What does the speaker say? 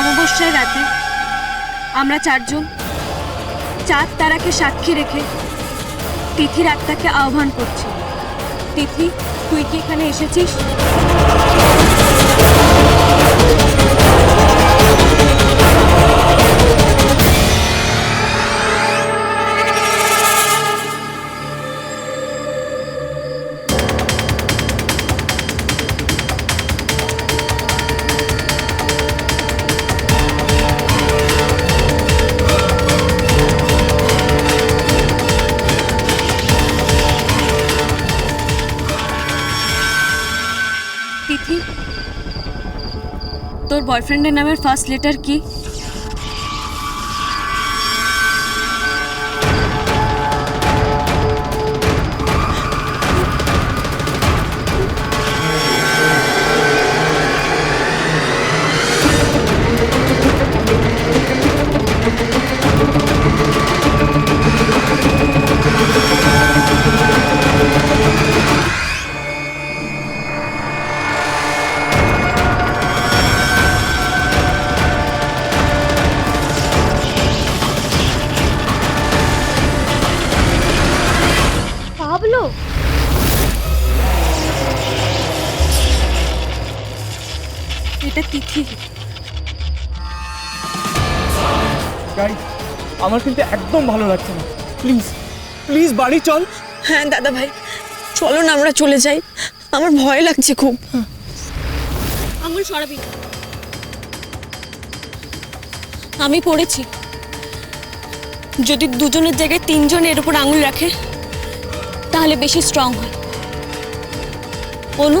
অমাবস্যার রাতে আমরা চারজন চাঁদ তারাকে সাক্ষী রেখে তিথির আত্মাকে আহ্বান করছি। তিথি, তুই কি এখানে এসেছিস? सकती थी? तो बॉयफ्रेंड ने ना मेरे फ़र्स्ट लेटर की। এটা তিথি। আমার কিন্তু একদম ভালো লাগছে না। প্লিজ প্লিজ বাড়ি চল। হ্যাঁ দাদা ভাই চলো না আমরা চলে যাই। আমার ভয় লাগছে খুব। আঙুল সরাবি। আমি পড়েছি। যদি দুজনের জায়গায় তিনজন এর উপর আঙুল রাখে তাহলে বেশি স্ট্রং হয়। অনু